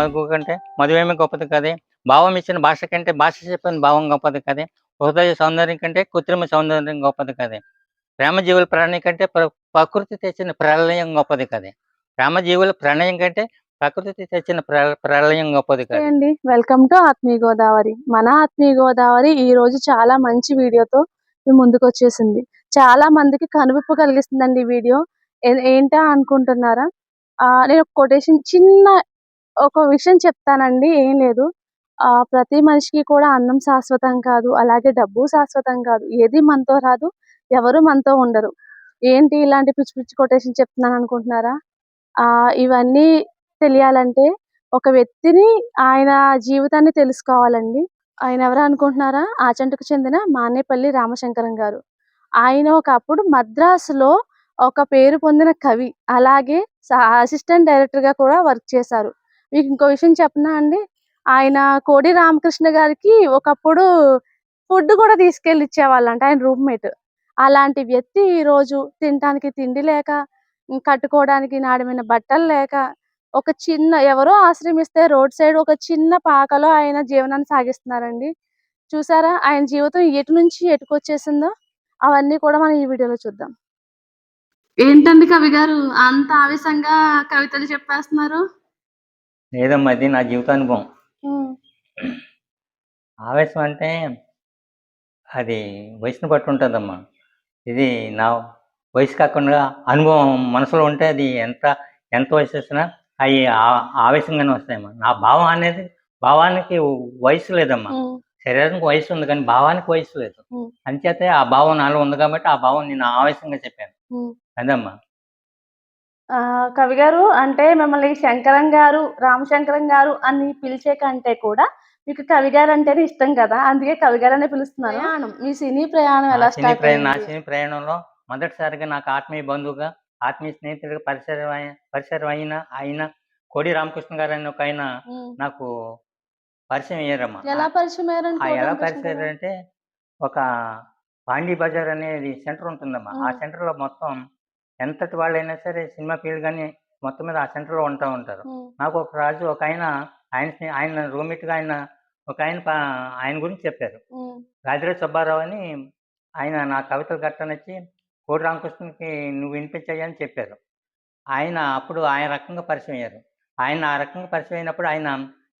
మధు కంటే మధువేమి గొప్పది కదే. భావం ఇచ్చిన భాష కంటే భాష చెప్పిన భావం గొప్పది కదే. హృదయ సౌందర్యం కంటే కృత్రిమ సౌందర్యం గొప్పది కదే. ప్రేమజీవుల ప్రణయం కంటే ప్రకృతి తెచ్చిన ప్రళయం గొప్పది కదే. ప్రేమజీవుల ప్రణయం కంటే ప్రకృతి తెచ్చిన ప్ర- ప్రళయం గొప్పది కదండి అండి వెల్కమ్ టు ఆత్మీయ గోదావరి. మన ఆత్మీయ గోదావరి ఈ రోజు చాలా మంచి వీడియోతో ముందుకు వచ్చేసింది. చాలా మందికి కనువిప్పు కలిగిస్తుందండి ఈ వీడియో. ఏంటా అనుకుంటున్నారా? నేను కొటేషన్ చిన్న ఒక విషయం చెప్తానండి ఏం లేదు. ఆ ప్రతి మనిషికి కూడా అన్నం శాశ్వతం కాదు అలాగే డబ్బు శాశ్వతం కాదు. ఏది మనతో రాదు ఎవరు మనతో ఉండరు. ఏంటి ఇలాంటి పిచ్చి పిచ్చి కొటేషన్ చెప్తున్నాను అనుకుంటున్నారా? ఆ ఇవన్నీ తెలియాలంటే ఒక వ్యక్తిని ఆయన జీవితాన్ని తెలుసుకోవాలండి. ఆయన ఎవరు అనుకుంటున్నారా? ఆచంటకు చెందిన మానేపల్లి రామశంకరం గారు. ఆయన ఒకప్పుడు మద్రాసులో ఒక పేరు పొందిన కవి అలాగే అసిస్టెంట్ డైరెక్టర్గా కూడా వర్క్ చేశారు. మీకు ఇంకో విషయం చెప్పనా అండి? ఆయన కోడి రామకృష్ణ గారికి ఒకప్పుడు ఫుడ్ కూడా తీసుకెళ్ళి ఇచ్చేవాళ్ళంట ఆయన రూమ్మేట్. అలాంటి వ్యక్తి ఈరోజు రోజు తినడానికి తిండి లేక కట్టుకోవడానికి నాడమైన బట్టలు లేక ఒక చిన్న ఎవరో ఆశ్రమిస్తే రోడ్ సైడ్ ఒక చిన్న పాకలో ఆయన జీవనాన్ని సాగిస్తున్నారండి. చూసారా? ఆయన జీవితం ఎటు నుంచి ఎటుకొచ్చేసిందో అవన్నీ కూడా మనం ఈ వీడియోలో చూద్దాం. ఏంటండి కవి గారు? అంత ఆవేశంగా కవితలు చెప్పేస్తున్నారు. లేదమ్మా ఇది నా జీవితానుభవం. ఆవేశం అంటే అది వయసును బట్టి ఉంటుందమ్మా. ఇది నా వయసు కాకుండా అనుభవం మనసులో ఉంటే అది ఎంత ఎంత వయసు వచ్చినా అవి ఆ- ఆవేశంగానే వస్తాయమ్మా. నా భావం అనేది భావానికి వయసు లేదమ్మా. శరీరానికి వయసు ఉంది కానీ భావానికి వయసు లేదు. అంచేతే ఆ భావం నాలో ఉంది కాబట్టి ఆ భావం నేను ఆవేశంగా చెప్పాను. అదమ్మా. కవి గారు అంటే మిమ్మల్ని శంకరం గారు రామశంకరం గారు అని పిలిచే కంటే కూడా మీకు కవి గారు అంటేనే ఇష్టం కదా అందుకే కవి గారు అనే పిలుస్తున్నాను ప్రయాణం మీ సినీ ప్రయాణం ఎలా సినీ స్టార్ట్ ప్రయాణం నా సినీ ప్రయాణంలో మొదటిసారిగా నాకు ఆత్మీయ బంధువుగా ఆత్మీయ స్నేహితుడిగా పరిసరం పరిసరం అయిన ఆయన కోడి రామకృష్ణ గారు అని ఒక ఆయన. నాకు పరిచయం అయ్యారమ్మా ఎలా పరిచయం ఎలా పరిచయం? అంటే ఒక పాండీ బజార్ అనేది సెంటర్ ఉంటుందమ్మా ఆ. సెంటర్లో మొత్తం ఎంతటి వాళ్ళైనా సరే సినిమా ఫీల్డ్ కానీ మొత్తం మీద ఆ సెంటర్లో ఉంటా ఉంటారు. నాకు ఒక రాజు ఒక ఆయన ఆయన ఆయన రూమ్మేట్గా ఆయన ఒక ఆయన ఆయన గురించి చెప్పారు. రాజరాజ సుబ్బారావు అని ఆయన నా కవితలు గట్టనొచ్చి కోడి రామకృష్ణకి నువ్వు వినిపించాయి అని చెప్పారు ఆయన అప్పుడు ఆయన రకంగా పరిచయం అయ్యారు ఆయన ఆ రకంగా పరిచయం అయినప్పుడు ఆయన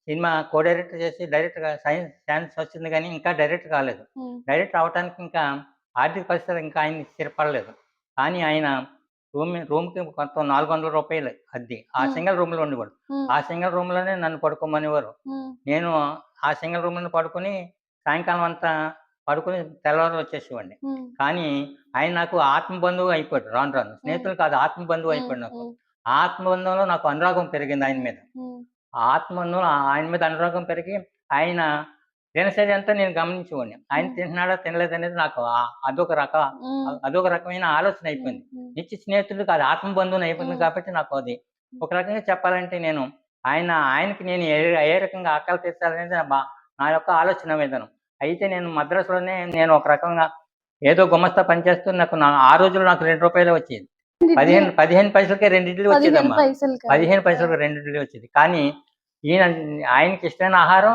సినిమా కో డైరెక్టర్ చేసి డైరెక్ట్గా సైన్స్ ఛాన్స్ వచ్చింది కానీ ఇంకా డైరెక్ట్ కాలేదు. డైరెక్ట్ అవడానికి ఇంకా ఆర్థిక పరిస్థితులు ఇంకా ఆయన స్థిరపడలేదు కానీ ఆయన రూమ్ రూమ్కి కొంత నాలుగు వందల రూపాయలు అద్దె. ఆ. సింగిల్ రూమ్లో ఉండేవాడు. ఉం. ఆ సింగిల్ రూమ్లోనే నన్ను పడుకోమనేవారు. నేను ఆ సింగిల్ రూమ్లో పడుకొని సాయంకాలం అంతా పడుకొని తెల్లవారు వచ్చేసేవాడిని. కానీ ఆయన నాకు ఆత్మ బంధువు అయిపోయాడు రాను రాను. స్నేహితులు కాదు ఆత్మ బంధువు అయిపోయాడు నాకు. ఆత్మ బంధంలో నాకు అనురాగం పెరిగింది ఆయన మీద. ఆత్మ బంధంలో ఆయన మీద అనురాగం పెరిగి ఆయన దినచర్య అంతా నేను గమనించేవాడిని ఆయన. తింటున్నాడా తినలేదు అనేది నాకు అదొక రక. అదొక రకమైన ఆలోచన అయిపోయింది. నిత్య స్నేహితుడు కాదు ఆత్మ బంధువుని అయిపోయింది. కాబట్టి నాకు అది ఒక రకంగా చెప్పాలంటే నేను ఆయన ఆయనకి నేను ఏ ఏ రకంగా ఆకలి తీర్చాలనేది నా యొక్క ఆలోచన విధానం అయితే నేను మద్రాసులోనే నేను ఒక రకంగా ఏదో గుమస్తా పనిచేస్తూ నాకు ఆ రోజుల్లో నాకు రెండు రూపాయలు వచ్చేది పదిహేను పదిహేను పైసలకే రెండు ఇడ్లీ వచ్చేదమ్మా. పదిహేను పైసలకు రెండు ఇడ్లీ వచ్చేది కానీ ఈయన ఆయనకి ఇష్టమైన ఆహారం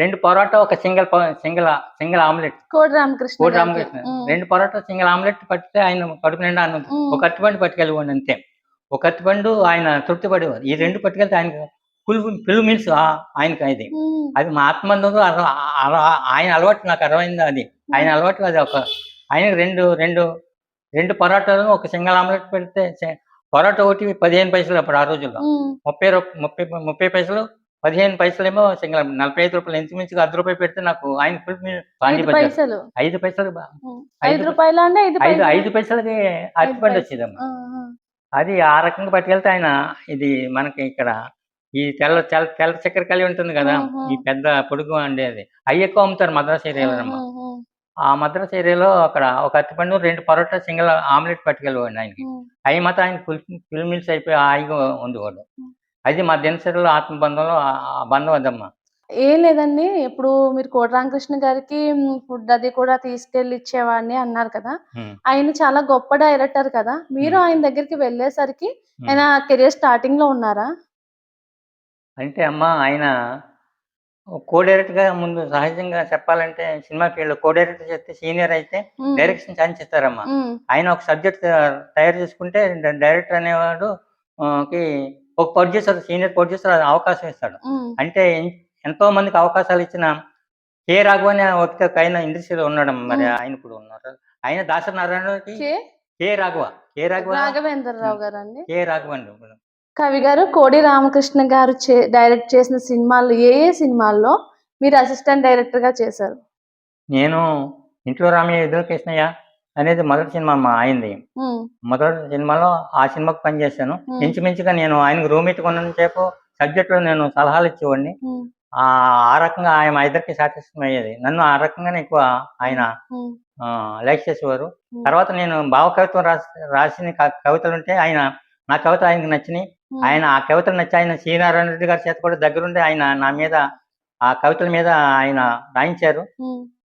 రెండు పొరాటా ఒక సింగిల్ సింగిల్ సింగిల్ ఆమ్లెట్ కోడి రామకృష్ణ కోటి. రామకృష్ణ. రెండు పొరాటా సింగిల్ ఆమ్లెట్ పట్టితే ఆయన కడుపు నిండా అన్నం. ఒక అరటిపండు పట్టుకెళ్ళివ్వండి అంతే ఒక అరటిపండు ఆయన తృప్తి పడేవారు ఈ రెండు పట్టుకెళ్తే ఆయనకు ఫుల్ ఫుల్ మీల్స్ ఆయనకి అది. అది మా అర- ఆయన అలవాటు నాకు అర్థమైంది అది ఆయన అలవాటు అది ఒక ఆయన రెండు రెండు రెండు పరోటాలు ఒక సింగిల్ ఆమ్లెట్ పెడితే పరోటా ఒకటి పదిహేను పైసలు అప్పుడు ఆ రోజుల్లో. ముప్పై ముప్పై ముప్పై పైసలు పదిహేను పైసలేమో సింగిల్ నలభై ఐదు రూపాయలు ఇంచుమించుగా అర్ధ రూపాయలు పెడితే నాకు ఆయన ఫుల్ పాండి పైసలు ఐదు పైసలు. ఐదు రూపాయలు అంటే ఐదు ఐదు పైసలు ఐదు పైసలకి అరటిపండు. వచ్చేదమ్మా. అది ఆ రకంగా పట్టుకెళ్తే ఆయన ఇది మనకి ఇక్కడ ఈ తెల్ల తెల్ల తెల్ల చక్కెర కలిగి ఉంటుంది కదా. ఈ పెద్ద పొడుగు ఉండేది అవి ఎక్కువ అమ్ముతారు మద్రాస్ ఏరియాలో అమ్మ ఆ మద్రాస్ ఏరియాలో అక్కడ ఒక అరటిపండు రెండు పరోటా సింగిల్ ఆమ్లెట్ పట్టుకెళ్ళివ్వండి ఆయనకి. అవి మాత్రం ఆయన ఫుల్ ఫుల్ మీల్స్ అయిపోయి హాయిగా ఉండేవాడు ఉం. అది మా దినచర్యలో ఆత్మబంధంలో బంధం అదమ్మా. ఏం లేదండి. ఇప్పుడు మీరు కోట రామకృష్ణ గారికి ఫుడ్ అది కూడా తీసుకెళ్ళి ఇచ్చేవాడిని అన్నారు కదా. ఆయన చాలా గొప్ప డైరెక్టర్ కదా. మీరు. ఆయన దగ్గరికి వెళ్ళేసరికి. ఆయన కెరియర్ స్టార్టింగ్లో ఉన్నారా? అంటే అమ్మ ఆయన కో డైరెక్ట్గా ముందు సహజంగా చెప్పాలంటే సినిమా ఫీల్డ్ కో డైరెక్టర్ చేస్తే సీనియర్ అయితే డైరెక్షన్ ఉమ్, ఆయన ఒక సబ్జెక్ట్ తయారు చేసుకుంటే డైరెక్టర్ అనేవాడు కి ఒక ప్రొడ్యూసర్ సీనియర్ ప్రొడ్యూసర్ అవకాశం ఇస్తాడు. అంటే ఎంతో మందికి అవకాశాలు ఇచ్చిన కే రాఘవ అనే వ్యక్తి ఒక ఆయన ఇండస్ట్రీలో ఉన్నాడు మరి. ఆయన ఇప్పుడు ఉన్నారు. ఆయన దాసరి నారాయణకి కే రాఘవ కే రాఘవ రాఘవేంద్రరావు గారు అండి కే రాఘవ అండి ఇప్పుడు. కవి గారు కోడి రామకృష్ణ గారు డైరెక్ట్ చేసిన సినిమాలు ఏ ఏ సినిమాల్లో మీరు అసిస్టెంట్ డైరెక్టర్గా చేశారు? నేను ఇంట్లో రామయ్య ఎదురు కృష్ణయ్య అనేది మొదటి సినిమా అమ్మా ఆయనది. మొదటి సినిమాలో ఆ సినిమాకి పనిచేశాను మ్. ఇంచుమించుగా నేను ఆయనకు రూమ్ ఇట్టుకున్నంతసేపు సబ్జెక్టులో నేను సలహాలు ఇచ్చేవాడిని. ఆ ఆ రకంగా ఆయన మా ఇద్దరికి సాటిస్ఫై అయ్యేది. నన్ను ఆ రకంగానే ఎక్కువ ఆయన లైక్ చేసేవారు. తర్వాత నేను భావ కవిత్వం రాసి రాసిన కవితలు ఉంటే ఆయన నా కవిత ఆయనకు నచ్చినాయి. ఆయన ఆ కవితలు నచ్చి ఆయన శ్రీనారాయణ రెడ్డి గారి చేత కూడా దగ్గరుండి ఆయన నా మీద ఆ కవితల మీద ఆయన రాయించారు.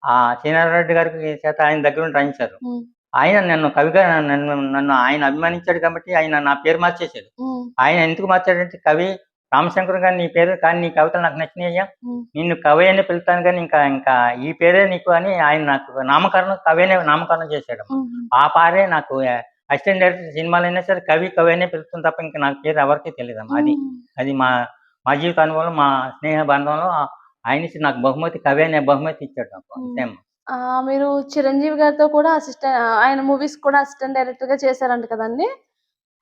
ఆ శ్రీనారాయణ రెడ్డి గారికి చేత ఆయన దగ్గరుండి రాయించారు. ఉమ్, ఆయన నన్ను కవిగా నన్ను నన్ను ఆయన అభిమానించాడు కాబట్టి ఆయన నా పేరు మార్చేశాడు. ఆయన ఎందుకు మార్చాడంటే కవి రామశంకర్ గారు నీ పేరు కానీ నీ కవితలు నాకు నచ్చినాయ్యా నిన్ను కవి అని పిలుతాను కానీ ఇంకా ఇంకా ఈ పేరే నీకు అని ఆయన నాకు నామకరణం కవినే నామకరణం చేశాడు. ఆ పారే నాకు అసిస్టెంట్ డైరెక్టర్ సినిమాలు అయినా సరే కవి కవి అనే పిలుస్తుంది తప్ప ఇంకా నాకు పేరు ఎవరికీ తెలియదు అది. అది మా మా జీవిత అనుభవంలో మా స్నేహ బంధంలో ఆయన నాకు బహుమతి కవి అనే బహుమతి ఇచ్చాడు నాకు మీరు చిరంజీవి గారితో కూడా అసిస్టెంట్ ఆయన మూవీస్ కూడా అసిస్టెంట్ డైరెక్టర్గా చేశారంట కదండి.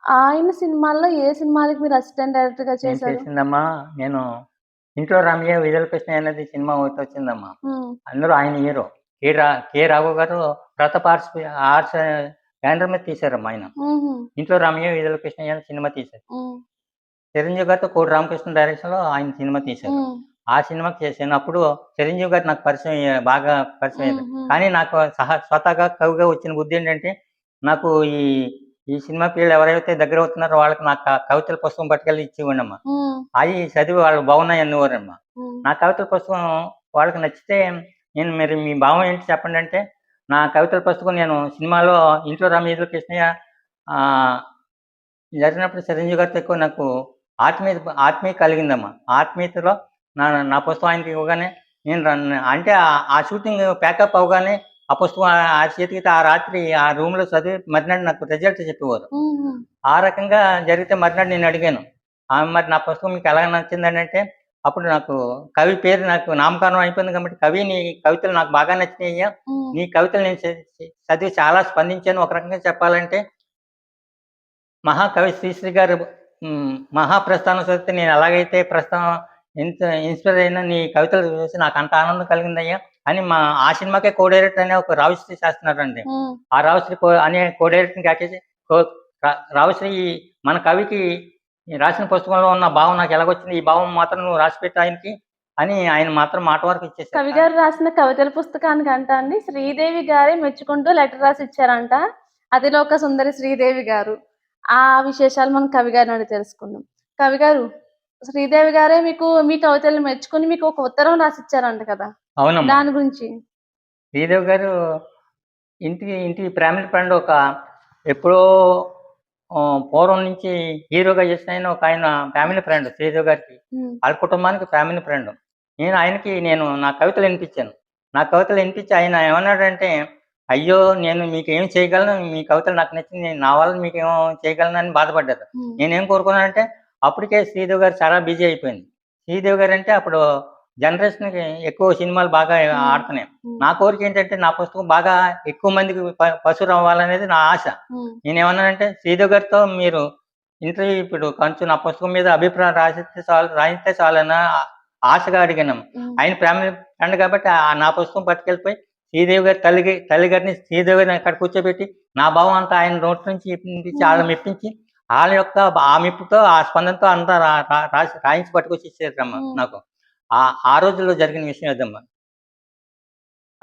ఆయన సినిమాల్లో ఏ సినిమాలకి మీరు అసిస్టెంట్ డైరెక్టర్గా చేశారు? చేసిందమ్మా నేను ఇంట్లో రమ్య విజయ కృష్ణ అనేది సినిమా వచ్చిందమ్మా. అందులో ఆయన హీరో. కే రా కే రాఘవ్ గారు ప్రతాప్ ఆర్ట్స్ ఆర్ట్స్ బ్యానర్ మీద తీశారమ్మా ఆయన. ఇంట్లో రమ్య విజయ కృష్ణ అనే సినిమా తీశారు. చిరంజీవి గారితో కోటి రామకృష్ణ డైరెక్షన్లో ఆయన సినిమా తీశారు. ఆ సినిమాకి చేశాను అప్పుడు చిరంజీవి గారు నాకు పరిచయం బాగా పరిచయం అయ్యారు. ఉమ్, కానీ నాకు సహా స్వతహాగా కవిగా వచ్చిన బుద్ధి ఏంటంటే నాకు ఈ ఈ సినిమా పిల్లలు ఎవరైతే దగ్గర అవుతున్నారో వాళ్ళకి నాకు కవితల పుస్తకం పట్టుకెళ్ళి ఉమ్, అవి చదివి వాళ్ళు బాగున్నాయి అన్నవారమ్మా నా కవితల పుస్తకం వాళ్ళకి నచ్చితే నేను మరి మీ భావం ఏంటి చెప్పండి అంటే నా కవితల పుస్తకం నేను సినిమాలో ఇంట్లో రామేశ్వర కృష్ణయ్య ఆ, జరిగినప్పుడు చిరంజీవి గారితో ఎక్కువ నాకు ఆత్మీయత ఆత్మీయ కలిగిందమ్మా. ఆత్మీయతలో నా నా పుస్తకం ఆయనకి ఇవ్వగానే నేను అంటే ఆ- షూటింగ్ ప్యాకప్ అవగానే ఆ పుస్తకం ఆ- చేతికి ఆ రాత్రి ఆ రూమ్లో చదివి మర్నాడు నాకు రిజల్ట్ చెప్పేవారు. ఆ రకంగా జరిగితే మర్నాడు నేను అడిగాను "ఆ, మరి నా పుస్తకం మీకు ఎలా నచ్చిందని అంటే అప్పుడు నాకు కవి పేరు నాకు నామకరణం అయిపోయింది కాబట్టి కవి నీ కవితలు నాకు బాగా నచ్చినాయ్యా. నీ కవితలు నేను చదివి చాలా స్పందించాను. ఒక రకంగా చెప్పాలంటే మహాకవి శ్రీశ్రీ గారు మహాప్రస్థానం చదివితే నేను ఎలాగైతే ప్రస్థానం ఎంత ఇన్స్పైర్ అయినా నీ కవితలు చూసి నాకు అంత ఆనందం కలిగిందయ్యా అని మా ఆ సినిమాకే కో డైరెక్టర్ అనే ఒక రావుశ్రీ చేస్తున్నారండి. ఆ రావుశ్రీ కో అనే కో డైరెక్టర్ని కాకేసి రావుశ్రీ మన కవికి రాసిన పుస్తకంలో ఉన్న భావం నాకు ఎలాగొచ్చింది? ఈ భావం మాత్రం నువ్వు రాసిపెట్టు ఆయనకి అని ఆయన మాత్రం మాట వరకు కవి ఇచ్చేసారు గారు రాసిన కవితల పుస్తకానికి అంట అండి శ్రీదేవి గారే మెచ్చుకుంటూ లెటర్ రాసి ఇచ్చారంట అతిలోక సుందరి శ్రీదేవి గారు. ఆ విశేషాలు మనం కవి గారిని తెలుసుకుందాం. కవి గారు శ్రీదేవి గారే మీకు మీ కవితలు మెచ్చుకుని మీకు ఒక ఉత్తరం రాసి ఇచ్చారంట కదా? అవునమ్మా. దాని గురించి. శ్రీదేవి గారు ఇంటికి ఇంటికి ఫ్యామిలీ ఫ్రెండ్ ఒక ఎప్పుడో ఆ, పూర్వం నుంచి హీరోగా చేసిన ఆయన ఒక ఆయన ఫ్యామిలీ ఫ్రెండ్ శ్రీదేవి గారికి. ఉమ్, వాళ్ళ కుటుంబానికి ఫ్యామిలీ ఫ్రెండ్ నేను ఆయనకి నేను నా కవితలు వినిపించాను. నా కవితలు వినిపించి ఆయన ఏమన్నాడంటే అయ్యో నేను మీకు ఏం చేయగలను? మీ కవితలు నాకు నచ్చింది నేను నా వల్ల మీకు ఏమో చేయగలను అని బాధపడ్డారు. ఉమ్, నేనేం కోరుకున్నానంటే అప్పటికే శ్రీదేవి గారు చాలా బిజీ అయిపోయింది. శ్రీదేవి గారు అంటే అప్పుడు జనరేషన్కి ఎక్కువ సినిమాలు బాగా ఆడుతున్నాయి. నా కోరిక ఏంటంటే నా పుస్తకం బాగా ఎక్కువ మందికి ప- పసురు అవ్వాలనేది నా ఆశ. నేనేమన్నానంటే శ్రీదేవి గారితో మీరు ఇంటర్వ్యూ ఇప్పుడు కొంచెం నా పుస్తకం మీద అభిప్రాయం రాసిస్తే చాలు రాయిస్తే చాలన్న ఆశగా అడిగాను. ఆయన ఫ్యామిలీ ఫ్రెండ్ కాబట్టి ఆ నా పుస్తకం పట్టుకెళ్ళిపోయి శ్రీదేవి గారి తల్లి తల్లి గారిని శ్రీదేవి గారిని అక్కడ కూర్చోబెట్టి నా భావం అంతా ఆయన నోటి నుంచి ఇప్పించి వాళ్ళని మెప్పించి వాళ్ళ యొక్క ఆ మెప్పుతో ఆ స్పందనతో అంతా రాసి రాయించి పట్టుకొచ్చి ఇచ్చేద్దమ్మా మ్మ్. నాకు. ఆ ఆ రోజుల్లో జరిగిన విషయం అదమ్మా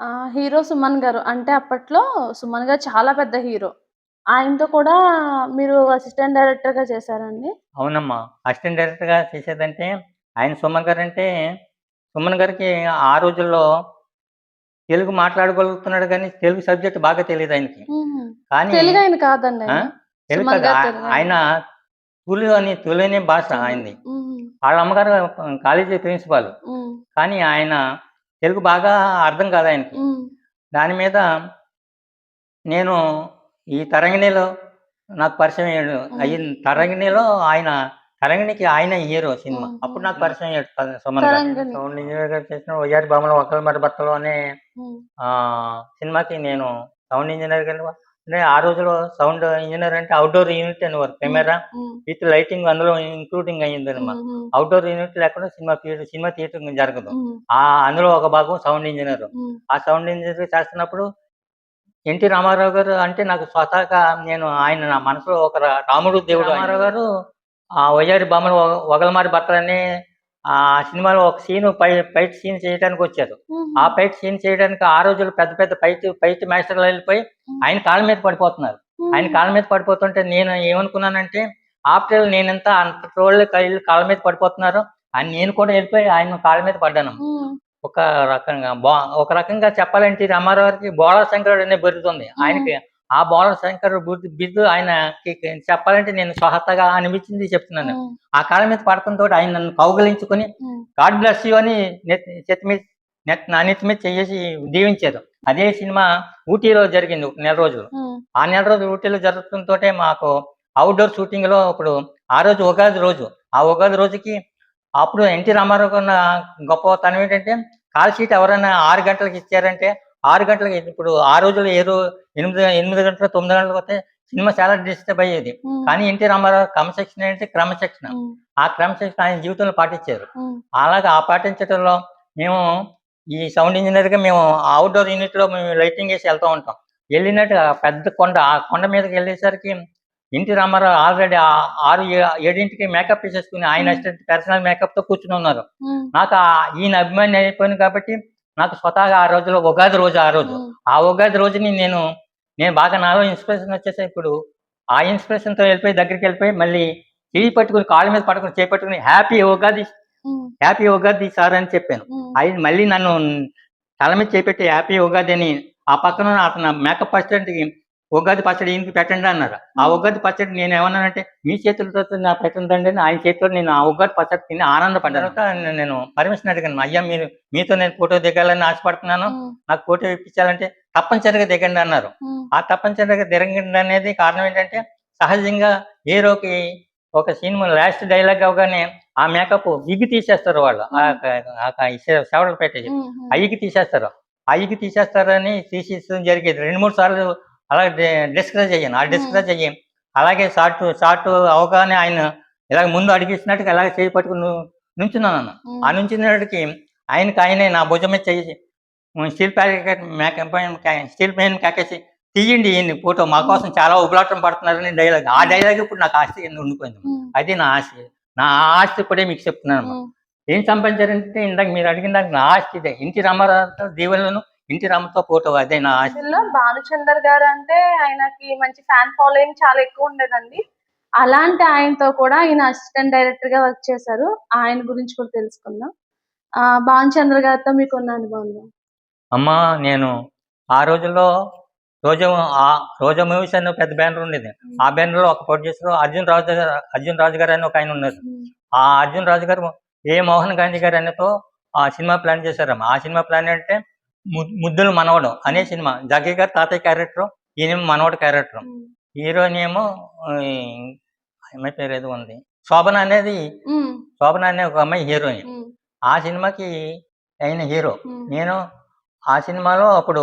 ఆ హీరో సుమన్ గారు అంటే అప్పట్లో సుమన్ గారు చాలా పెద్ద హీరో. ఆయనతో కూడా మీరు అసిస్టెంట్ డైరెక్టర్గా చేశారండి? అవునమ్మా. అసిస్టెంట్ డైరెక్టర్గా చేసేదంటే ఆయన సుమన్ గారు అంటే సుమన్ గారికి ఆ రోజుల్లో తెలుగు మాట్లాడగలుగుతున్నాడు కానీ తెలుగు సబ్జెక్ట్ బాగా తెలియదు ఆయనకి. కానీ తెలుగు ఆయన కాదండి ఆయన. తెలుగు. గారు ఆయన తులు అని తులనే భాష ఆయనది. వాళ్ళ అమ్మగారు కాలేజీ ప్రిన్సిపాల్. కానీ ఆయన తెలుగు బాగా అర్థం కాదు ఆయనకి. దాని మీద నేను ఈ తరంగిణిలో నాకు పరిచయం అయ్యాడు. అయిన తరంగిణిలో ఆయన తరంగిణికి ఆయన హీరో సినిమా. అప్పుడు నాకు పరిచయం అయ్యాడు సుమన్ గారు. తరంగిణి. సౌండ్ ఇంజనీర్ గారు చేసిన ఒయ్యారి బామలో ఒకరి మరి బట్టలు అనే సినిమాకి నేను సౌండ్ ఇంజనీర్గా అంటే ఆ రోజులో సౌండ్ ఇంజనీర్ అంటే అవుట్డోర్ యూనిట్ అనేవారు కెమెరా విత్ లైటింగ్ అందులో ఇంక్లూడింగ్ అయ్యింది అనమాట అవుట్డోర్ యూనిట్ లేకుండా సినిమా థియేటర్ సినిమా థియేటర్ జరగదు. ఆ అందులో ఒక భాగం సౌండ్ ఇంజనీర్ ఆ సౌండ్ ఇంజనీర్ చేస్తున్నప్పుడు ఎన్టీ రామారావు గారు అంటే నాకు స్వతహాగా నేను ఆయన నా మనసులో ఒక రాముడు దేవుడు రామారావు గారు? ఆ వయ్యారి బొమ్మలు వగలమారి బట్టలని ఆ సినిమాలో ఒక సీన్ పై ఫైట్ సీన్ చేయడానికి వచ్చారు. ఆ ఫైట్ సీన్ చేయడానికి ఆ రోజులు పెద్ద పెద్ద ఫైట్ ఫైట్ మాస్టర్లు వెళ్ళిపోయి ఆయన కాళ్ళ మీద పడిపోతున్నారు. ఆయన కాళ్ళ మీద పడిపోతుంటే నేను ఏమనుకున్నానంటే ఆఫ్టర్ నేను ఎంత అంత ట్రోళ్ళు కళ్ళు కాళ్ళ మీద పడిపోతున్నారు. అని నేను కూడా వెళ్ళిపోయి ఆయన కాళ్ళ మీద పడ్డాను. ఒక రకంగా బా ఒక రకంగా చెప్పాలంటే రామారావు గారికి బోళా శంకరుడు అనే బిరుదుంది ఆయనకి ఆ బోళా శంకరుడు బిరుదు బిరుదు ఆయనకి చెప్పాలంటే నేను స్వహతగా అనిపించింది చెప్తున్నాను. ఆ కాళ్ళ మీద పడకంతో ఆయన నన్ను కౌగలించుకొని గాడ్ బ్లెస్ యూ అని నెత్తి చేతి మీద నెట్ నా నెత్తి మీద చేసి దీవించారు అదే సినిమా ఊటీలో జరిగింది ఒక నెల రోజులు. ఆ నెల రోజులు ఊటీలో జరుగుతుంటోటే మాకు అవుట్డోర్ షూటింగ్లో ఇప్పుడు ఆ రోజు ఉగాది రోజు. ఆ ఉగాది రోజుకి అప్పుడు ఎన్టీ రామారావు ఉన్న గొప్పతనం ఏంటంటే కాల్ షీట్ ఎవరైనా ఆరు గంటలకు ఇచ్చారంటే ఆరు గంటలకి ఇప్పుడు ఆ రోజులు ఏ రోజు ఎనిమిది ఎనిమిది గంటలు తొమ్మిది గంటలకు వస్తే సినిమా చాలా డిస్టర్బ్ అయ్యేది. కానీ ఎన్టీ రామారావు క్రమశిక్షణ అంటే క్రమశిక్షణ. ఆ క్రమశిక్షణ ఆయన జీవితంలో పాటించారు. అలాగే ఆ పాటించడంలో మేము ఈ సౌండ్ ఇంజనీర్గా మేము అవుట్డోర్ యూనిట్లో మేము లైటింగ్ వేసి వెళ్తూ ఉంటాం. వెళ్ళినట్టు పెద్ద కొండ ఆ కొండ మీదకి వెళ్ళేసరికి ఎన్టీ రామారావు ఆల్రెడీ ఆరు ఏడింటికి మేకప్ వేసేసుకుని ఆయన పర్సనల్ మేకప్తో కూర్చుని ఉన్నారు. నాకు ఈయన అభిమాని అయిపోయింది కాబట్టి నాకు స్వతహాగా ఆ రోజులో ఉగాది రోజు ఆ రోజు. ఆ ఉగాది రోజుని నేను నేను బాగా నాలో ఇన్స్పిరేషన్ వచ్చేసి ఇప్పుడు ఆ ఇన్స్పిరేషన్తో వెళ్ళిపోయి దగ్గరికి వెళ్ళిపోయి మళ్ళీ చేయి పట్టుకుని కాళ్ళ మీద పట్టుకుని చేయి పట్టుకుని happy Ugadi happy Ugadi sir అని చెప్పాను. అది మళ్ళీ నన్ను తల మీద చేపెట్టి హ్యాపీ ఉగాది అని ఆ పక్కన అతను మేకప్ అసిస్టెంట్కి ఉగాది పచ్చడి ఈయనకి పెట్టండి అన్నారు. ఆ ఉగాది పచ్చడి నేను ఏమన్నానంటే మీ చేతులతో నా పెట్టండి అని ఆయన చేతితో నేను ఆ ఉగాది పచ్చడి తిని ఆనందపడ్డాను. తర్వాత నేను పర్మిషన్ అడిగాను అయ్యా మీరు మీతో నేను ఫోటో దిగాలని ఆశపడుతున్నాను. నాకు ఫోటో ఇప్పించాలంటే తప్పనిసరిగా దిగండి అన్నారు. ఆ తప్పనిసరిగా దిగండి అనేది కారణం ఏంటంటే సహజంగా హీరోకి ఒక సినిమా లాస్ట్ డైలాగ్ అవగానే ఆ మేకప్ విగి తీసేస్తారు వాళ్ళు. ఆ సెవడలు పెట్టేసి. అయ్యికి తీసేస్తారు. అయ్యికి తీసేస్తారని తీసేయడం జరిగేది. రెండు మూడు సార్లు అలా డిస్కరేజ్ అయ్యాను ఆ డిస్కరేజ్ అయ్యి అలాగే షార్ట్ షార్ట్ అవగానే ఆయన ఇలాగ ముందు అడిగిస్తున్నట్టుగా అలాగే చేయి పట్టుకుని నుంచున్నాను ఆ నుంచినడికి ఆయనకి ఆయనే నా భుజం మీద చెయ్యి స్టీల్ ప్యాకెట్ స్టీల్ పెయిన్ కాకేసి తీయండి ఈయన్ని ఫోటో. మా కోసం చాలా ఉబలాటం పడుతున్నారని డైలాగ్. ఆ డైలాగ్ ఇప్పుడు నాకు ఆస్తి ఉండిపోయింది? అది నా ఆస్తి నా ఆస్తి ఇప్పుడే మీకు చెప్తున్నాను ఏం సంపాదించారంటే ఇందాక మీరు అడిగిన దానికి నా ఆస్తి ఇదే. ఇంటి రామారావుతో దీవెనలను ఇంటి రామతో ఫోటో అదే నా ఇందులో భానుచందర్ గారు అంటే ఆయనకి మంచి ఫ్యాన్ ఫాలోయింగ్ చాలా ఎక్కువ ఉండేదండి. అలాంటి ఆయనతో కూడా ఈయన అసిస్టెంట్ డైరెక్టర్గా వర్క్ చేశారు. ఆయన గురించి కూడా తెలుసుకుందాం. ఆ భానుచంద్ర గారితో మీకు ఉన్న అనుభవం. అమ్మా నేను ఆ రోజుల్లో రోజా ఆ రోజా మూవీస్ అని పెద్ద బ్యానర్ ఉండేది. ఆ బ్యానర్లో ఒక ప్రొడ్యూసర్ అర్జున్ రాజు గారు అర్జున్ రాజు గారు అని ఒక ఆయన ఉన్నారు. ఆ అర్జున్ రాజు గారు ఏ మోహన్ గాంధీ గారు అనేతో ఆ సినిమా ప్లాన్ చేశారమ్మా. ఆ సినిమా ప్లాన్ అంటే ముద్దులు మనవడం అనే సినిమా. జగ్గయ్య గారు తాతయ్య క్యారెక్టర్ ఈయన మనవడు క్యారెక్టర్. హీరోయిన్ ఏమో అమ్మాయి పేరు ఏదో ఉంది. శోభన అనేది శోభన అనే ఒక అమ్మాయి హీరోయిన్. ఆ సినిమాకి అయిన హీరో. నేను ఆ సినిమాలో అప్పుడు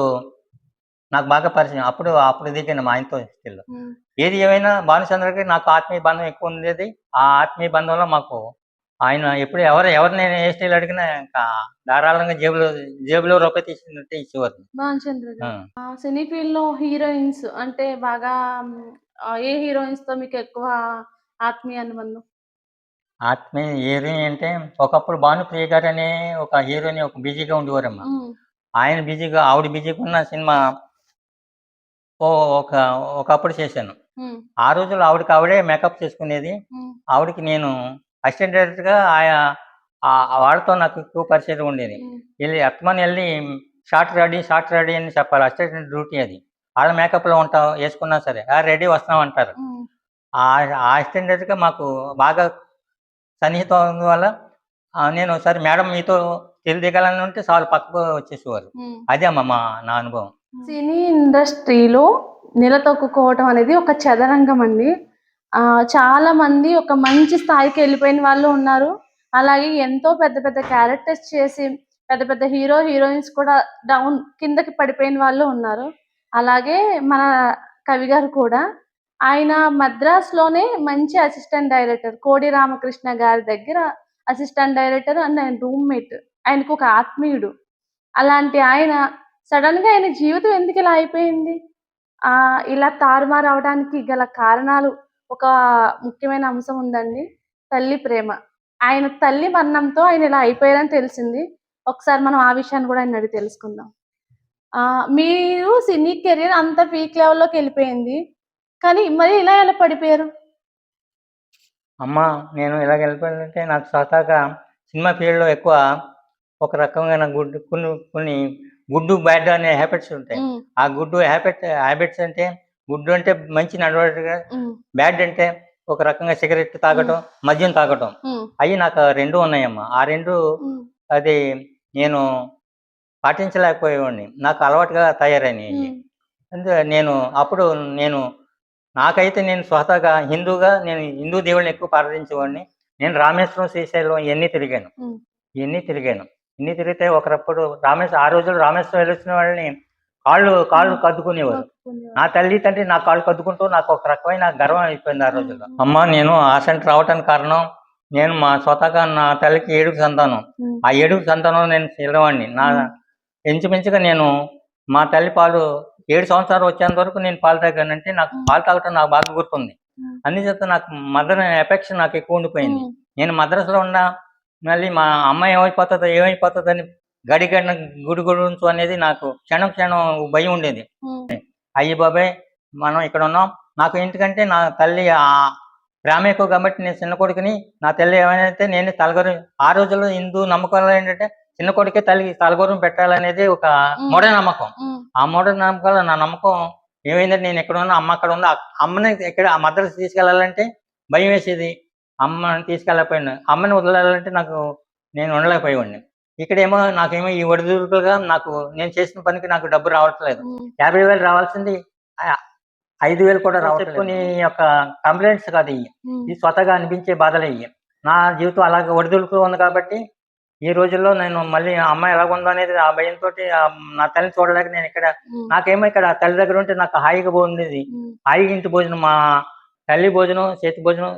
నాకు బాగా పరిచయం. అప్పుడు అప్పుడు దిగాను మా ఆయనతో స్టిల్. ఏది ఏమైనా భానుచంద్రకి నాకు ఆత్మీయ బంధం ఎక్కువ ఉండేది. ఆ ఆత్మీయ బంధంలో మాకు ఆయన ఎప్పుడు ఎవరు ఎవరు నేను ఏ స్టైల్ అడిగినా ఇంకా ధారాళంగా జేబులో జేబులో రూపాయి తీసినట్టే ఇచ్చేవారు. భానుచంద్ర సినీ ఫీల్డ్లో హీరోయిన్స్ అంటే బాగా ఏ హీరోయిన్స్తో మీకు ఎక్కువ ఆత్మీయ అనుబంధం? ఆత్మీయ హీరోయిన్ అంటే ఒకప్పుడు భానుప్రియ గారు అనే ఒక హీరోని ఒక బిజీగా ఉండేవారమ్మ. ఆయన బిజీగా ఆవిడ బిజీగా ఉన్న సినిమా ఒక ఒకప్పుడు చేశాను. ఆ రోజుల్లో ఆవిడకి ఆవిడే మేకప్ చేసుకునేది. ఆవిడకి నేను అసిస్టెంట్ డైరెక్టర్గా ఆయా వాళ్ళతో నాకు ఎక్కువ పరిచయం ఉండేది. వెళ్ళి అత్మని వెళ్ళి షార్ట్ రెడీ షార్ట్ రెడీ అని చెప్పాలి. అసిస్టెంట్ డ్యూటీ అది. వాళ్ళ మేకప్లో ఉంటావు వేసుకున్నా సరే. ఆ రెడీ వస్తున్నాం అంటారు. ఆ అసిస్టెంట్ డైరెక్టర్గా మాకు బాగా సన్నిహితం వల్ల నేను సరే మేడం మీతో తెలియ దిగాలని ఉంటే చాలు పక్కకు వచ్చేసేవారు. అదే అమ్మ మా నా అనుభవం. సినీ ఇండస్ట్రీలో నిలదొక్కుకోవటం అనేది ఒక చదరంగం అండి. చాలా మంది ఒక మంచి స్థాయికి వెళ్ళిపోయిన వాళ్ళు ఉన్నారు. అలాగే ఎంతో పెద్ద పెద్ద క్యారెక్టర్స్ చేసి పెద్ద పెద్ద హీరో హీరోయిన్స్ కూడా డౌన్ కిందకి పడిపోయిన వాళ్ళు ఉన్నారు. అలాగే మన కవి గారు కూడా. ఆయన మద్రాసులోనే మంచి అసిస్టెంట్ డైరెక్టర్ కోడి రామకృష్ణ గారి దగ్గర అసిస్టెంట్ డైరెక్టర్ అండ్ ఆయన రూమ్మేట్. ఆయనకు ఒక ఆత్మీయుడు. అలాంటి ఆయన సడన్గా ఆయన జీవితం ఎందుకు ఇలా అయిపోయింది? ఆ ఇలా తారుమారు అవడానికి గల కారణాలు ఒక ముఖ్యమైన అంశం ఉందండి తల్లి ప్రేమ. ఆయన తల్లి మరణంతో ఆయన ఇలా అయిపోయారని తెలిసింది. ఒకసారి మనం ఆ విషయాన్ని కూడా ఆయన అడిగి తెలుసుకుందాం మీరు సినీ కెరీర్ అంత పీక్ లెవెల్లోకి వెళ్ళిపోయింది. కానీ మరి ఇలా ఎలా పడిపోయారు? అమ్మ నేను ఇలాగ వెళ్ళిపోయానంటే నాకు స్వతహాగా సినిమా ఫీల్డ్లో ఎక్కువ ఒక రకంగా నాకు గుడ్ కొన్ని కొన్ని గుడ్డు బ్యాడ్ అనే హ్యాబిట్స్ ఉంటాయి. ఆ గుడ్డు హ్యాబిట్ హ్యాబిట్స్ అంటే గుడ్డు అంటే మంచి నడవడిగా బ్యాడ్ అంటే ఒక రకంగా సిగరెట్ తాగటం మద్యం తాగటం. అవి నాకు రెండు ఉన్నాయమ్మా. ఆ రెండు అది నేను పాటించలేకపోయేవాడిని. నాకు అలవాటుగా తయారైనవి అంతే నేను అప్పుడు నేను నాకైతే నేను స్వతహాగా హిందూగా నేను హిందూ దేవుళ్ళని ఎక్కువ ప్రార్థించేవాడిని. నేను రామేశ్వరం శ్రీశైలం ఇవన్నీ తిరిగాను. ఇవన్నీ తిరిగాను. ఇన్ని తిరిగితే ఒకరప్పుడు రామేశ్వరం ఆ రోజుల్లో రామేశ్వరం వెళ్ళొచ్చిన వాళ్ళని కాళ్ళు కాళ్ళు కద్దుకునేవారు. నా తల్లి తండ్రి నా కాళ్ళు కద్దుకుంటూ నాకు ఒక రకమైన గర్వం అయిపోయింది ఆ రోజుల్లో. అమ్మ నేను ఆ సెంటర్ రావటానికి కారణం నేను మా స్వతహాగా నా తల్లికి ఏడుగు సంతానం. ఆ ఏడుగు సంతానం నేను పిల్లవాడిని నా ఇంచుమించుగా నేను మా తల్లి పాలు ఏడు సంవత్సరాలు వచ్చేంత వరకు నేను పాలు తాగానంటే నాకు పాలు తాగటం నాకు బాగా గుర్తుంది. అందుచేత నాకు మదర్ ఎఫెక్షన్ నాకు ఎక్కువ ఉండిపోయింది. నేను మద్రాసులో ఉన్న మళ్ళీ మా అమ్మాయి ఏమైపోతుందో ఏమైపోతుందో అని గడి గుడించు అనేది నాకు క్షణం క్షణం భయం ఉండేది. అయ్యి బాబాయ్ మనం ఇక్కడ ఉన్నాం. నాకు ఎందుకంటే నా తల్లి ఆ ప్రేమ ఎక్కువ కాబట్టి నేను చిన్న కొడుకుని నా తల్లి ఏమైతే నేను తలగొరు ఆ రోజుల్లో హిందూ నమ్మకాలు ఏంటంటే చిన్న కొడుకే తల్లికి తలగొరం పెట్టాలనేది ఒక. మూఢ నమ్మకం. ఆ మూఢ నమ్మకాలు నా నమ్మకం ఏమైందంటే నేను ఎక్కడ ఉన్నా అమ్మ అక్కడ ఉందా అమ్మని ఎక్కడ ఆ మద్రసు తీసుకెళ్ళాలంటే భయం వేసేది. అమ్మని తీసుకెళ్ళకపోయినా అమ్మని వదలాలంటే నాకు నేను ఉండలేకపోయేవాడిని. ఇక్కడేమో నాకేమో ఈ ఒడిదుడుకులుగా నాకు నేను చేసిన పనికి నాకు డబ్బు రావట్లేదు. యాభై వేలు రావాల్సింది ఐదు వేలు కూడా రావట్లేదు. నీ యొక్క కంప్లైంట్స్ కాదు ఇవి ఇది స్వతగా అనిపించే బాధలే ఇవి నా జీవితం అలాగే ఒడిదుడుకు ఉంది కాబట్టి ఈ రోజుల్లో నేను మళ్ళీ అమ్మాయి ఎలా ఉందో అనేది ఆ భయంతో నా తల్లిని చూడలేక నేను ఇక్కడ నాకేమో ఇక్కడ తల్లి దగ్గర ఉంటే నాకు హాయిగా ఉమ్, హాయిగా ఇంటి భోజనం మా తల్లి భోజనం చేతి భోజనం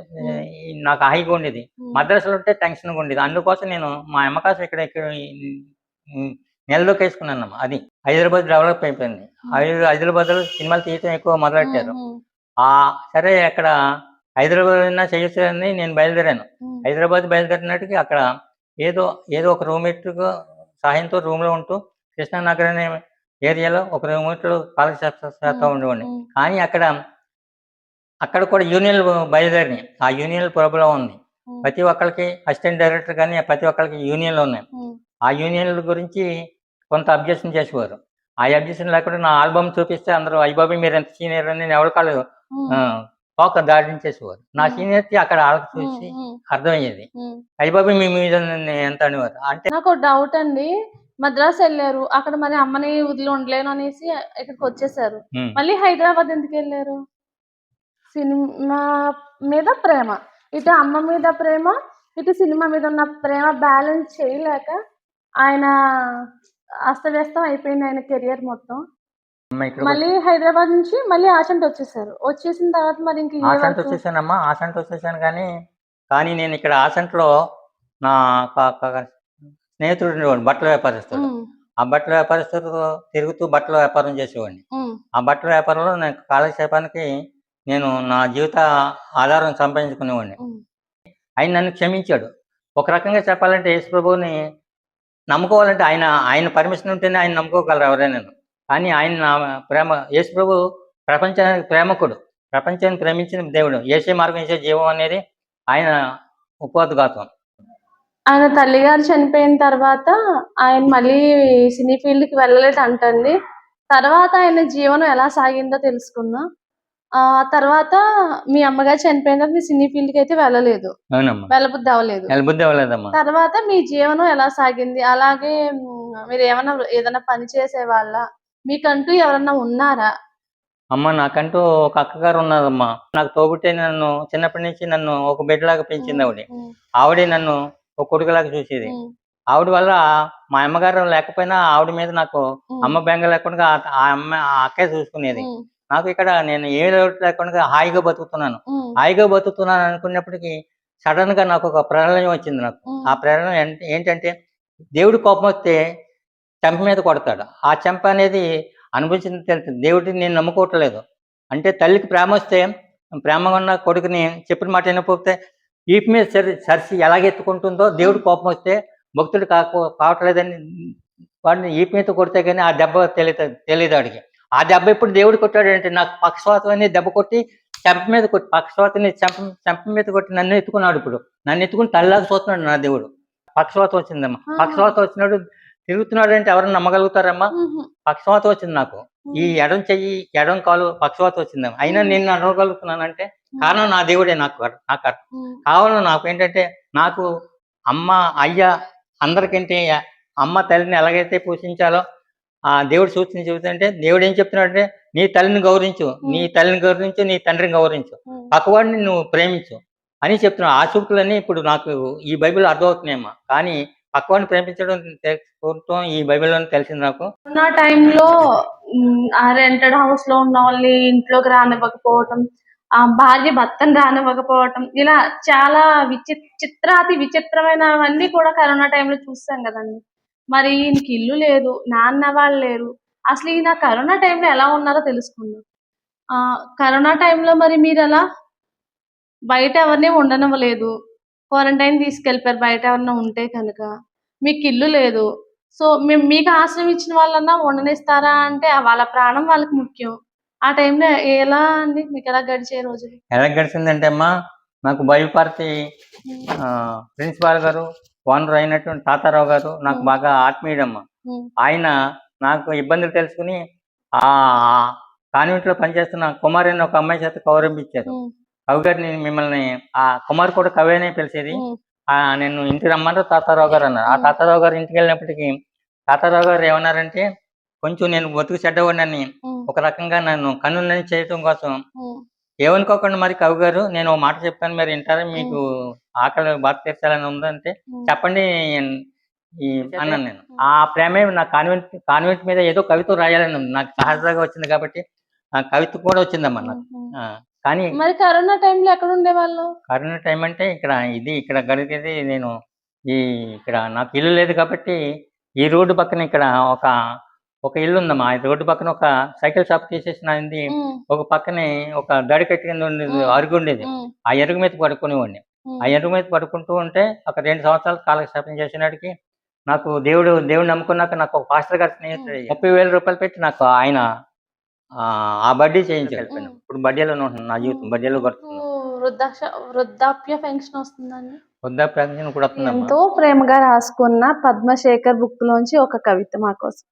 నాకు హాయిగా ఉండేది. మద్రాసులో ఉంటే టెన్షన్గా ఉండేది. అందుకోసం నేను మా అమ్మకాసం ఇక్కడ ఇక్కడ నెలలోకి వేసుకున్నాను అది హైదరాబాద్ డెవలప్ అయిపోయింది. హై- హైదరాబాద్లో సినిమాలు తీయటం ఎక్కువ మొదలెట్టారు. ఆ సరే అక్కడ హైదరాబాద్ అయినా చేయొచ్చు అని నేను బయలుదేరాను. హైదరాబాద్ బయలుదేరినట్టుకి అక్కడ ఏదో ఏదో ఒక రూమ్మేట్ సహాయంతో రూమ్లో ఉంటూ కృష్ణానగర్ అనే ఏరియాలో ఒక రూమ్మేట్ కాలక్షేత్ర ఉండేవాడిని. ఉమ్, కానీ అక్కడ అక్కడ కూడా యూనియన్ బయలుదేరినాయి. ఆ యూనియన్ ప్రాబ్లం ఉంది. ప్రతి ఒక్కరికి అసిస్టెంట్ డైరెక్టర్ కానీ ప్రతి ఒక్కరికి యూనియన్లు ఉన్నాయి. ఆ యూనియన్ల గురించి కొంత అబ్జెక్షన్ చేసేవారు. ఆ అబ్జెక్షన్ లేకుండా నా ఆల్బమ్ చూపిస్తే అందరూ అయ్యబాబు మీరు ఎంత సీనియర్ అని నేను ఎవరి కాళ్ళు తోక దాడించేసేవారు నా. సీనియర్కి అక్కడ వాళ్ళకి చూసి అర్థమయ్యేది. అయ్యబాబు మీ మీద ఎంత అనేవారు? అంటే నాకు డౌట్ అండి. మద్రాసు వెళ్ళారు. అక్కడ మరి అమ్మని వదిలి ఉండలేను అనేసి ఇక్కడికి వచ్చేసారు. మళ్ళీ హైదరాబాద్ ఎందుకు వెళ్ళారు? సినిమా మీద ప్రేమ. ఇటు అమ్మ మీద ప్రేమ ఇటు సినిమా మీద ఉన్న ప్రేమ బ్యాలెన్స్ చేయలేక ఆయన అస్తవ్యస్తం అయిపోయింది ఆయన కెరియర్ మొత్తం. మళ్ళీ హైదరాబాద్ నుంచి మళ్ళీ ఆచంట వచ్చేసారు. వచ్చేసిన తర్వాత మరి ఇంక వర్క్? వచ్చేసానమ్మా ఆసంట్ వచ్చేసాను కానీ కానీ నేను ఇక్కడ ఆసంట్లో నా స్నేహితుడు బట్టల వ్యాపారస్తుడు. ఆ బట్టల వ్యాపారస్తుడితో తిరుగుతూ బట్టల వ్యాపారం చేసేవాడిని. ఆ బట్టల వ్యాపారంలో నేను కాలక్షేపానికి నేను నా జీవిత ఆధారం సంపాదించుకునేవాడిని. ఆయన నన్ను క్షమించాడు. ఒక రకంగా చెప్పాలంటే యేసు ప్రభువుని నమ్ముకోవాలంటే ఆయన ఆయన పర్మిషన్ ఉంటేనే ఆయన నమ్ముకోగలరు ఎవరైనా కానీ ఆయన నా ప్రేమ యేసు ప్రభు ప్రపంచానికి ప్రేమకుడు. ప్రపంచాన్ని ప్రేమించిన దేవుడు. ఏసే మార్గం వేసే జీవం అనేది ఆయన ఉపోద్ఘాతం ఆయన తల్లిగారు చనిపోయిన తర్వాత ఆయన మళ్ళీ సినీ ఫీల్డ్కి వెళ్ళలేదు అంటండి తర్వాత ఆయన జీవనం ఎలా సాగిందో తెలుసుకుందాం. ఆ తర్వాత మీ అమ్మగారు చనిపోయిన తర్వాత మీ సినీ ఫీల్డ్కి అయితే వెళ్ళలేదు. అవునమ్మా. వెళ్ళబుద్ధి అవ్వలేదు. నిలబుద్ధి అవ్వలేదమ్మా. తర్వాత మీ జీవనం ఎలా సాగింది? అలాగే మీరు ఏమైనా ఏదైనా పని చేసే వాళ్ళ మీకంటూ ఎవరన్నా ఉన్నారా? అమ్మ నాకంటూ ఒక అక్కగారు ఉన్నదమ్మా నాకు తోబుట్టే నన్ను చిన్నప్పటి నుంచి నన్ను ఒక బిడ్డలాగా పెంచింది ఆవిడ. ఆవిడే నన్ను ఒక కొడుకులాగా చూసేది. ఆవిడ వల్ల మా అమ్మగారు లేకపోయినా ఆవిడ మీద నాకు అమ్మ బెంగ లేకుండా ఆ- అమ్మ ఆ అక్కే చూసుకునేది. నాకు ఇక్కడ నేను ఏ లోటు లేకుండా హాయిగా బతుకుతున్నాను. హాయిగా బతుకుతున్నాను అనుకున్నప్పటికీ సడన్గా నాకు ఒక ప్రళయం వచ్చింది నాకు. ఆ ప్రేరణ ఏంట- ఏంటంటే దేవుడి కోపం వస్తే చెంప మీద కొడతాడు. ఆ చెంప అనేది అనుభవించింది దేవుడిని నేను నమ్ముకోవట్లేదు. అంటే తల్లికి ప్రేమ వస్తే ప్రేమగా ఉన్న కొడుకుని చెప్పిన మాట వినకపోతే వీపు మీద సరి సరిసి ఎలాగెత్తుకుంటుందో దేవుడి కోపం వస్తే భక్తుడు కాకు కావట్లేదని వాడిని ఈపు మీద కొడితే కానీ ఆ దెబ్బ తెలియదు తెలియదు వాడికి ఆ దెబ్బ ఇప్పుడు దేవుడు కొట్టాడు అంటే నాకు పక్షవాతం అనేది దెబ్బ కొట్టి చెంప మీద కొట్టి పక్షవాతాన్ని చెంప చెంప మీద కొట్టి నన్ను ఎత్తుకున్నాడు ఇప్పుడు. నన్ను ఎత్తుకుని తల్లిలాగా చూస్తున్నాడు నా దేవుడు. పక్షవాతం వచ్చిందమ్మా. పక్షవాతం వచ్చినాడు తిరుగుతున్నాడు అంటే ఎవరైనా నమ్మగలుగుతారమ్మా పక్షవాతం వచ్చింది నాకు. ఈ ఎడం చెయ్యి ఎడం కాలు పక్షవాతం వచ్చిందమ్మా. అయినా నేను నడవగలుగుతున్నానంటే కారణం నా దేవుడే నాకు నాకు కావాలని నాకు ఏంటంటే నాకు అమ్మ అయ్య అందరికంటే అమ్మ తల్లిని ఎలాగైతే పోషించాలో ఆ దేవుడు సూచన చెబుతుంటే దేవుడు ఏం చెప్తున్నాడంటే నీ తల్లిని గౌరవించు నీ తల్లిని గౌరవించు నీ తండ్రిని గౌరవించు. పక్కవాడిని నువ్వు ప్రేమించు. అని చెప్తున్నాడు. ఆ సూక్తులన్నీ ఇప్పుడు నాకు ఈ బైబిల్ అర్థమవుతున్నాయమ్మా. కానీ పక్కవాడిని ప్రేమించడం తెలుసుకోవటం ఈ బైబిల్లోనే తెలిసింది నాకు. కరోనా టైంలో ఆ రెంటెడ్ హౌస్లో ఉన్న వాళ్ళని ఇంట్లోకి రానివ్వకపోవటం ఆ భార్య భర్తను రానివ్వకపోవటం ఇలా చాలా విచి చిత్రాతి విచిత్రమైనవన్నీ కూడా కరోనా టైంలో చూసాం కదండి. మరి ఈయనకి ఇల్లు లేదు నాన్న వాళ్ళు లేరు. అసలు ఈయన కరోనా టైంలో ఎలా ఉన్నారో తెలుసుకుందాం. ఆ కరోనా టైంలో మరి మీరు ఎలా బయట ఎవరిని ఉండనివ్వలేదు. క్వారంటైన్ తీసుకెళ్ళిపోయారు బయట ఎవరైనా ఉంటే కనుక. మీకు ఇల్లు లేదు. సో మేము మీకు ఆశ్రయం ఇచ్చిన వాళ్ళన్నా ఉండనిస్తారా అంటే వాళ్ళ ప్రాణం వాళ్ళకి ముఖ్యం. ఆ టైంలో ఎలా అండి? మీకు ఎలా గడిచే రోజులు? ఎలా గడిచిందంటే అమ్మా నాకు ఆ, ప్రిన్సిపాల్ గారు ఓనర్ అయినటువంటి తాతారావు గారు నాకు బాగా ఆత్మీయుడమ్మా. ఆయన నాకు ఇబ్బందులు తెలుసుకుని ఆ కాన్వెంట్లో పనిచేస్తున్న కుమారి అని ఒక అమ్మాయి చేత కౌరంపించారు కవి గారిని మిమ్మల్ని ఆ కుమార్ కూడా కవి అనే పిలిచేది. ఆ నేను ఇంటికి రమ్మంటే తాతారావు గారు అన్నారు. ఆ. తాతారావు గారు ఇంటికి వెళ్ళినప్పటికీ తాతారావు గారు ఏమన్నారంటే కొంచెం నేను బతుకు చెడ్డవాడిని ఉమ్, ఒక రకంగా నన్ను కన్నులని చేయటం కోసం ఏమనుకోకుండా మరి కవి గారు నేను ఒక మాట చెప్తాను మీరు వింటారా? మీకు ఆకలి బాధ తీర్చాలని ఉందంటే చెప్పండి అన్నాను నేను. ఆ ప్రేమే నా కాన్వెంట్ కాన్వెంట్ మీద ఏదో కవిత రాయాలని ఉంది. నాకు సహజంగా వచ్చింది కాబట్టి ఆ కవిత కూడా వచ్చిందమ్మా నాకు. కానీ మరి కరోనా టైంలో ఎక్కడ ఉండేవాళ్ళు? కరోనా టైం అంటే ఇక్కడ ఇది ఇక్కడ గడిగేది నేను ఈ ఇక్కడ నాకు ఇల్లు లేదు కాబట్టి ఈ రోడ్డు పక్కన ఇక్కడ ఒక ఒక ఇల్లు ఉందమ్మా రోడ్డు పక్కన ఒక సైకిల్ షాప్ తీసేసినది ఒక పక్కనే ఒక దడి కట్టి కింద ఉండేది. అరుగు ఉండేది ఆ ఎరుగు మీద పడుకునేవాడిని ఆ ఎరుగు మీద పడుకుంటూ ఉంటే ఒక రెండు సంవత్సరాలు కాలక్షేపం చేసినాడికి నాకు దేవుడు దేవుడు నమ్ముకున్నాక నాకు ఒక పాస్టర్ గారి స్నేహితుడు ముప్పై వేల రూపాయలు పెట్టి నాకు ఆయన ఆ, బడ్డీ చేయించాడు. మ్. ఇప్పుడు బడ్డీలోనే ఉంటున్నాను నా జీవితం బడ్డీలో వృద్ధాక్ష వృద్ధాప్య పెన్షన్ వస్తుందండి. వద్దా పెన్షన్ కూడా వస్తుందమ్మా. ఎంతో ప్రేమగా రాసుకున్న పద్మశేఖర్ బుక్ లోంచి ఒక కవిత మా కోసం.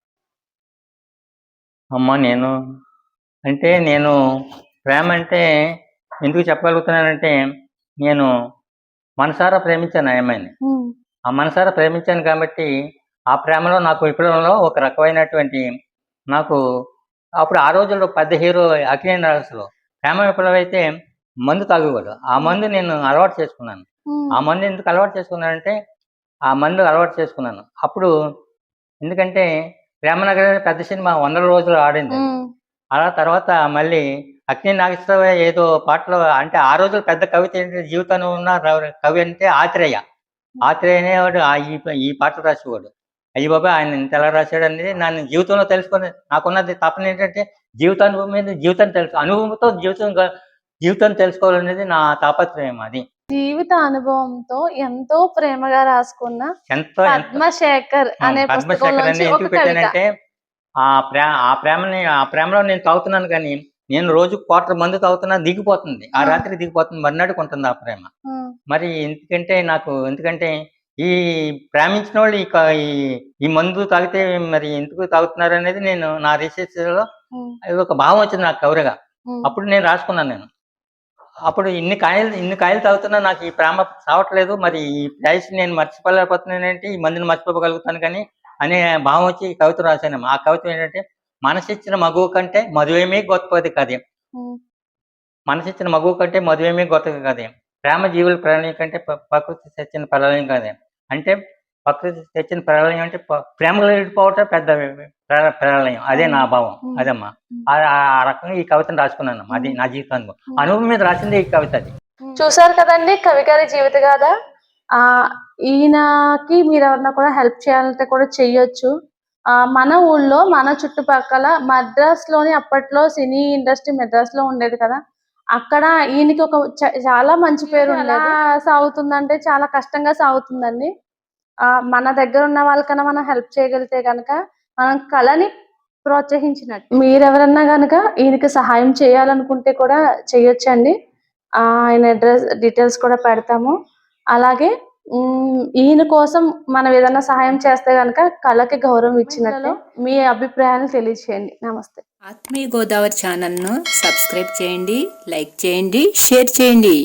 అమ్మ నేను అంటే నేను ప్రేమ అంటే ఎందుకు చెప్పగలుగుతున్నానంటే నేను మనసారా ప్రేమించాను అమ్మాయిని. ఆ మనసారా ప్రేమించాను కాబట్టి ఆ ప్రేమలో నాకు విప్లవంలో ఒక రకమైనటువంటి నాకు అప్పుడు ఆ రోజుల్లో పెద్ద హీరో అఖిలేన్ రాజులో ప్రేమ విప్లవం అయితే మందు తాగేవాడు ఆ మందు నేను అలవాటు చేసుకున్నాను. ఆ మందు ఎందుకు అలవాటు చేసుకున్నానంటే ఆ మందు అలవాటు చేసుకున్నాను. అప్పుడు ఎందుకంటే ప్రేమనగర్ పెద్ద సినిమా వందల రోజులు ఆడింది. అలా తర్వాత మళ్ళీ అక్ని నాగేశ్వరరావు ఏదో పాటలో అంటే ఆ రోజులు పెద్ద కవిత ఏంటి? జీవితంలో ఉన్న కవి అంటే ఆత్రేయ. ఆత్రేయ అనేవాడు ఆ ఈ పాటలు రాసేవాడు. అయ్యి బాబా ఆయన ఇంత ఎలా రాశాడు అనేది నన్ను జీవితంలో తెలుసుకొని నాకున్నది తపన ఏంటంటే జీవితానుభవం మీద జీవితం తెలుసు అనుభవంతో జీవితం జీవితం తెలుసుకోవాలనేది నా తాపత్రయం అది. జీవిత అనుభవంతో ఎంతో ప్రేమగా రాసుకున్న ఎంతో పద్మశేఖర్ అనే పుస్తకం పద్మశేఖర్ అని నుంచి ఒక ఎందుకు పెట్టానంటే ఆ ప్రే ఆ ప్రేమని ఆ ప్రేమలో నేను తాగుతున్నాను కానీ నేను రోజు క్వార్టర్ మందు తాగుతున్నా దిగిపోతుంది. ఆ. రాత్రి దిగిపోతుంది. మర్నాడుకు ఉంటుంది ఆ ప్రేమ. మరి ఎందుకంటే నాకు ఎందుకంటే ఈ ప్రేమించిన వాళ్ళు ఈ క- ఈ- మందు తాగితే మరి ఎందుకు తాగుతున్నారు అనేది నేను నా రీసెర్చ్లో ఒక భావం వచ్చింది నాకు కవరగా అప్పుడు నేను రాసుకున్నాను నేను. అప్పుడు ఇన్ని కాయలు ఇన్ని కాయలు తాగుతున్నా నాకు ఈ ప్రేమ సావట్లేదు మరి ఈ ప్రైస్ నేను మర్చిపోలేకపోతున్నానంటే ఈ మందిని మర్చిపోగలుగుతాను కానీ అనే భావం వచ్చి ఈ కవిత రాశాను. ఆ కవిత ఏంటంటే మనసిచ్చిన మగువు కంటే మధువేమీ గొప్పది కదే మనసిచ్చిన మగువు కంటే మధువేమీ గొప్పది కదే ప్రేమ జీవుల ప్రళయం కంటే ప్ర- ప్రకృతి తెచ్చిన ప్రళయం కదే అంటే ప్రకృతి తెచ్చిన ప్రళయం అంటే ప్రేమలో విడిపోవటం పెద్ద ప్ర- ప్రళయం అదే నా భావం. అదమ్మా. ఆ రకంగా ఈ కవితను రాసుకున్నాను అది నా జీవితానికి అనుభవం మీద రాసింది ఈ కవిత అది. చూసారు కదండి కవి గారి జీవిత గాథ? ఆ ఈయనకి మీరు ఎవరన్నా కూడా హెల్ప్ చేయాలంటే కూడా చెయ్యొచ్చు. ఆ మన ఊళ్ళో మన చుట్టుపక్కల మద్రాస్లోని అప్పట్లో సినీ ఇండస్ట్రీ మద్రాస్లో ఉండేది కదా. అక్కడ ఈయనకి ఒక చాలా మంచి పేరు ఎలా సాగుతుందంటే చాలా కష్టంగా సాగుతుందండి. ఆ మన దగ్గర ఉన్న వాళ్ళకన్నా మనం హెల్ప్ చేయగలిగితే గనక మనం కళని ప్రోత్సహించినట్టు. మీరెవరన్నా గనక ఈయనకి సహాయం చేయాలనుకుంటే కూడా చేయొచ్చండి. ఆయన అడ్రస్ డీటెయిల్స్ కూడా పెడతాము. అలాగే ఈయన కోసం మనం ఏదైనా సహాయం చేస్తే గనక కళకి గౌరవం ఇచ్చినట్లు మీ అభిప్రాయాలు తెలియచేయండి. నమస్తే. ఆత్మీయ గోదావరి ఛానల్ను సబ్స్క్రైబ్ చేయండి లైక్ చేయండి షేర్ చేయండి.